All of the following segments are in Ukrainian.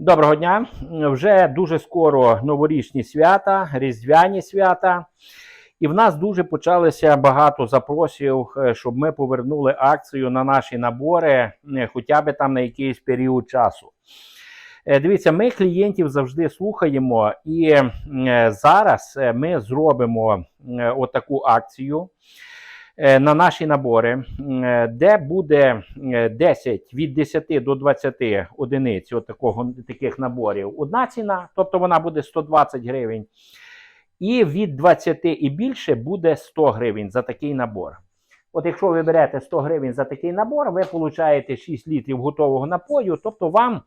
Доброго дня! Вже дуже скоро новорічні свята, різдвяні свята. І в нас дуже почалося багато запросів, е, щоб ми повернули акцію на наші набори, е, хоча б там на якийсь період часу. Е, Дивіться, ми клієнтів завжди слухаємо, і зараз ми зробимо отаку акцію на наші набори, е, де буде е, 10 від 10 до 20 одиниць от такого, таких наборів. Одна ціна, тобто вона буде 120 гривень. І від 20 і більше буде 100 гривень за такий набор. От якщо ви берете 100 гривень за такий набор, ви получаєте 6 літрів готового напою. Тобто вам,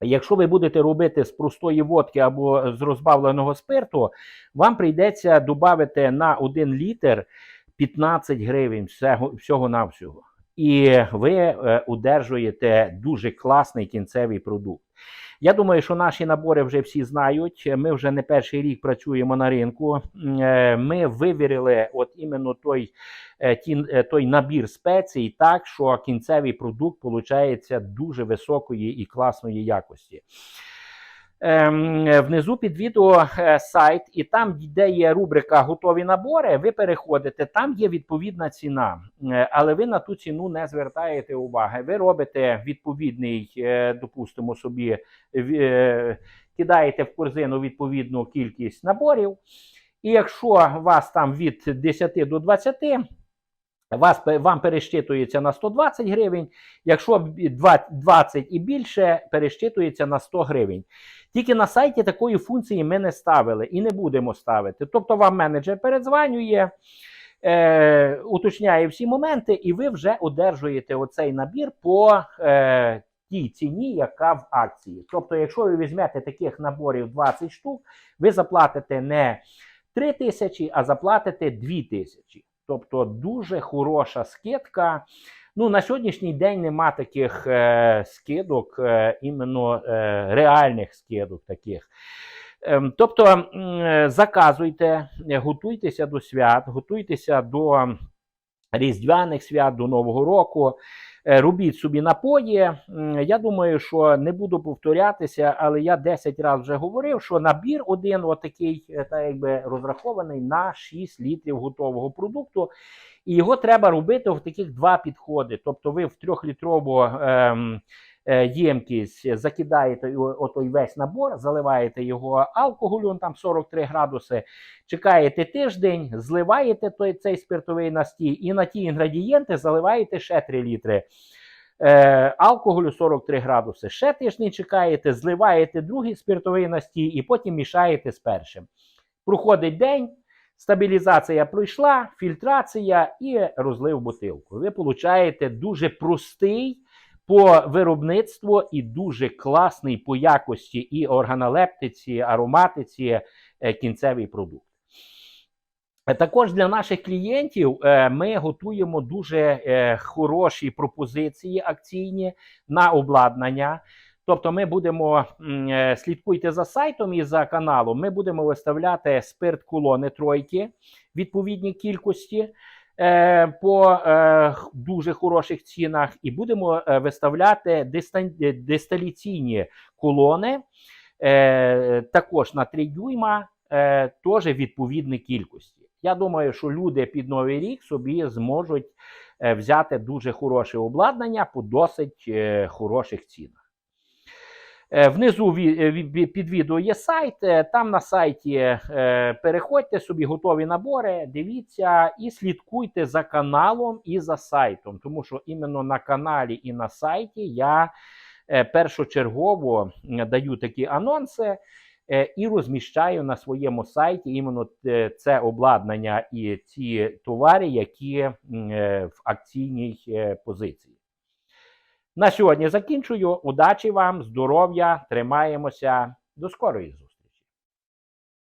якщо ви будете робити з простої водки або з розбавленого спирту, вам прийдеться додати на 1 літр 15 гривень всього, всього-навсього. І ви е, удержуєте дуже класний кінцевий продукт. Я думаю, що наші набори вже всі знають. Ми вже не перший рік працюємо на ринку. Е, Ми вивірили от іменно той, е, той набір спецій, так що кінцевий продукт виходить дуже високої і класної якості. Ем, внизу під відео е, сайт, і там, де є рубрика Готові набори, ви переходите, там є відповідна ціна, Е, але ви на ту ціну не звертаєте уваги. Ви робите відповідний, е, допустимо собі, кидаєте в корзину відповідну кількість наборів. І якщо вас там від 10 до 20, вас, вам перещитується на 120 гривень. Якщо 20 і більше, перещитується на 100 гривень. Тільки на сайті такої функції ми не ставили і не будемо ставити. Тобто вам менеджер передзванює, е, уточняє всі моменти, і ви вже одержуєте оцей набір по е, тій ціні, яка в акції. Тобто, якщо ви візьмете таких наборів 20 штук, ви заплатите не 3 тисячі, а заплатите 2 тисячі. Тобто дуже хороша скидка. Ну, на сьогоднішній день нема таких е, скидок, е, іменно е, реальних скидок таких. Е, тобто е, заказуйте, готуйтеся до свят, готуйтеся до різдвяних свят, до Нового року. Е, Робіть собі напої. Я думаю, що не буду повторятися, але я 10 разів вже говорив, що набір один, отакий, е, так якби розрахований на 6 літрів готового продукту. І його треба робити в таких два підходи. Тобто, ви в трьохлітрову ем, ємкість закидаєте отой весь набор, заливаєте його алкоголем, там 43 градуси, чекаєте тиждень, зливаєте той, цей спиртовий настій, і на ті інгредієнти заливаєте ще 3 літри. Е, алкоголю 43 градуси. Ще тиждень чекаєте, зливаєте другий спиртовий настій і потім мішаєте з першим. Проходить день, стабілізація пройшла, фільтрація і розлив бутилку. Ви получаєте дуже простий по виробництву і дуже класний по якості і органолептиці, ароматиці е, кінцевий продукт. Е, Також для наших клієнтів е, ми готуємо дуже хороші пропозиції акційні на обладнання. Тобто, ми будемо слідкуйте за сайтом і за каналом. Ми будемо виставляти спирт колони тройки відповідні кількості по е, дуже хороших цінах, і будемо е, виставляти е, колони е, також на 3 дюйма, е, теж відповідні кількості. Я думаю, що люди під новий рік собі зможуть е, взяти дуже хороше обладнання по досить е, хороших цінах. Е, Внизу е, під відео є сайт. е, Там на сайті переходьте собі готові набори, дивіться і слідкуйте за каналом і за сайтом, тому що іменно на каналі і на сайті я першочергово даю такі анонси і розміщаю на своєму сайті іменно це обладнання і ці товари, які в акційній позиції. На сьогодні закінчую. Удачі вам, здоров'я, тримаємося. До скорої зустрічі!